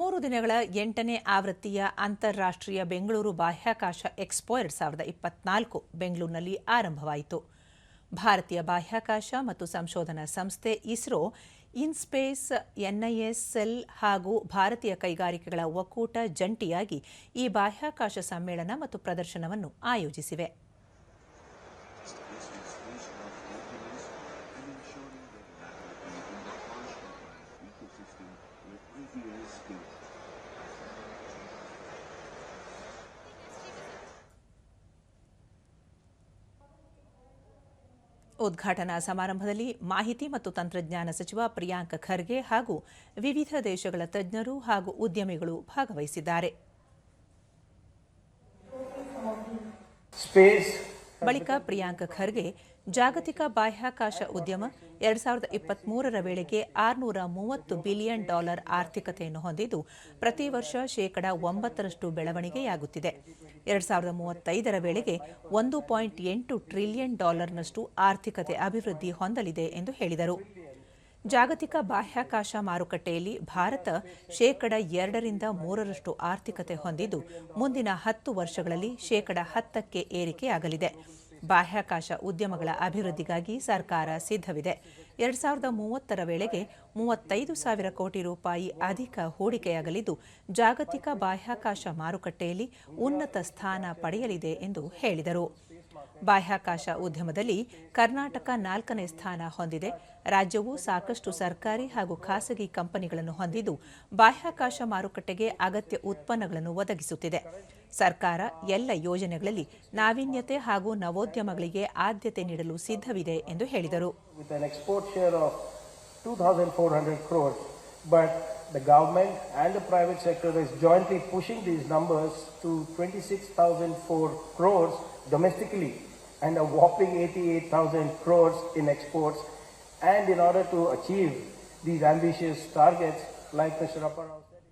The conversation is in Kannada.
ಮೂರು ದಿನಗಳ ಎಂಟನೇ ಆವೃತ್ತಿಯ ಅಂತಾರಾಷ್ಟ್ರೀಯ ಬೆಂಗಳೂರು ಬಾಹ್ಯಾಕಾಶ ಎಕ್ಸ್ಪೋ ಎರಡು ಸಾವಿರದ ಇಪ್ಪತ್ನಾಲ್ಕು ಬೆಂಗಳೂರಿನಲ್ಲಿ ಆರಂಭವಾಯಿತು. ಭಾರತೀಯ ಬಾಹ್ಯಾಕಾಶ ಮತ್ತು ಸಂಶೋಧನಾ ಸಂಸ್ಥೆ ಇಸ್ರೋ, ಇನ್ಸ್ಪೇಸ್, ಎನ್ಐಎಸ್ಎಲ್ ಹಾಗೂ ಭಾರತೀಯ ಕೈಗಾರಿಕೆಗಳ ಒಕ್ಕೂಟ ಜಂಟಿಯಾಗಿ ಈ ಬಾಹ್ಯಾಕಾಶ ಸಮ್ಮೇಳನ ಮತ್ತು ಪ್ರದರ್ಶನವನ್ನು ಆಯೋಜಿಸಿವೆ. ಉದ್ಘಾಟನಾ ಸಮಾರಂಭದಲ್ಲಿ ಮಾಹಿತಿ ಮತ್ತು ತಂತ್ರಜ್ಞಾನ ಸಚಿವ ಪ್ರಿಯಾಂಕ್ ಖರ್ಗೆ ಹಾಗೂ ವಿವಿಧ ದೇಶಗಳ ತಜ್ಞರು ಹಾಗೂ ಉದ್ಯಮಿಗಳು ಭಾಗವಹಿಸಿದ್ದಾರೆ. Space ಬಳಿಕ ಪ್ರಿಯಾಂಕ ಖರ್ಗೆ ಜಾಗತಿಕ ಬಾಹ್ಯಾಕಾಶ ಉದ್ಯಮ ಎರಡ್ ಸಾವಿರದ ಇಪ್ಪತ್ಮೂರರ ವೇಳೆಗೆ ಆರುನೂರ ಮೂವತ್ತು ಬಿಲಿಯನ್ ಡಾಲರ್ ಆರ್ಥಿಕತೆಯನ್ನು ಹೊಂದಿದ್ದು, ಪ್ರತಿ ವರ್ಷ ಶೇಕಡ ಒಂಬತ್ತರಷ್ಟು ಬೆಳವಣಿಗೆಯಾಗುತ್ತಿದೆ. ಎರಡ್ ಸಾವಿರದ ಮೂವತ್ತೈದರ ವೇಳೆಗೆ ಒಂದು ಪಾಯಿಂಟ್ ಎಂಟು ಟ್ರಿಲಿಯನ್ ಡಾಲರ್ನಷ್ಟು ಆರ್ಥಿಕತೆ ಅಭಿವೃದ್ಧಿ ಹೊಂದಲಿದೆ ಎಂದು ಹೇಳಿದರು. ಜಾಗತಿಕ ಬಾಹ್ಯಾಕಾಶ ಮಾರುಕಟ್ಟೆಯಲ್ಲಿ ಭಾರತ ಶೇಕಡ ಎರಡರಿಂದ ಮೂರರಷ್ಟು ಆರ್ಥಿಕತೆ ಹೊಂದಿದ್ದು, ಮುಂದಿನ ಹತ್ತು ವರ್ಷಗಳಲ್ಲಿ ಶೇಕಡ ಹತ್ತಕ್ಕೆ ಏರಿಕೆಯಾಗಲಿದೆ. ಬಾಹ್ಯಾಕಾಶ ಉದ್ಯಮಗಳ ಅಭಿವೃದ್ಧಿಗಾಗಿ ಸರ್ಕಾರ ಸಿದ್ಧವಿದೆ. ಎರಡ್ ಸಾವಿರದ ಮೂವತ್ತರ ವೇಳೆಗೆ ಮೂವತ್ತೈದು ಸಾವಿರ ಕೋಟಿ ರೂಪಾಯಿ ಅಧಿಕ ಹೂಡಿಕೆಯಾಗಲಿದ್ದು, ಜಾಗತಿಕ ಬಾಹ್ಯಾಕಾಶ ಮಾರುಕಟ್ಟೆಯಲ್ಲಿ ಉನ್ನತ ಸ್ಥಾನ ಪಡೆಯಲಿದೆ ಎಂದು ಹೇಳಿದರು. ಬಾಹ್ಯಾಕಾಶ ಉದ್ಯಮದಲ್ಲಿ ಕರ್ನಾಟಕ ನಾಲ್ಕನೇ ಸ್ಥಾನ ಹೊಂದಿದೆ. ರಾಜ್ಯವು ಸಾಕಷ್ಟು ಸರ್ಕಾರಿ ಹಾಗೂ ಖಾಸಗಿ ಕಂಪನಿಗಳನ್ನು ಹೊಂದಿದ್ದು, ಬಾಹ್ಯಾಕಾಶ ಮಾರುಕಟ್ಟೆಗೆ ಅಗತ್ಯ ಉತ್ಪನ್ನಗಳನ್ನು ಒದಗಿಸುತ್ತಿದೆ. ಸರ್ಕಾರ ಎಲ್ಲ ಯೋಜನೆಗಳಲ್ಲಿ ನಾವೀನ್ಯತೆ ಹಾಗೂ ನವೋದ್ಯಮಗಳಿಗೆ ಆದ್ಯತೆ ನೀಡಲು ಸಿದ್ಧವಿದೆ ಎಂದು ಹೇಳಿದರು. With an export share of 2,400 crores, but the government and the private sector is jointly pushing these numbers to 26,004 crores domestically and a whopping 88,000 crores in exports. And in order to achieve these ambitious targets, like Mr. Apparao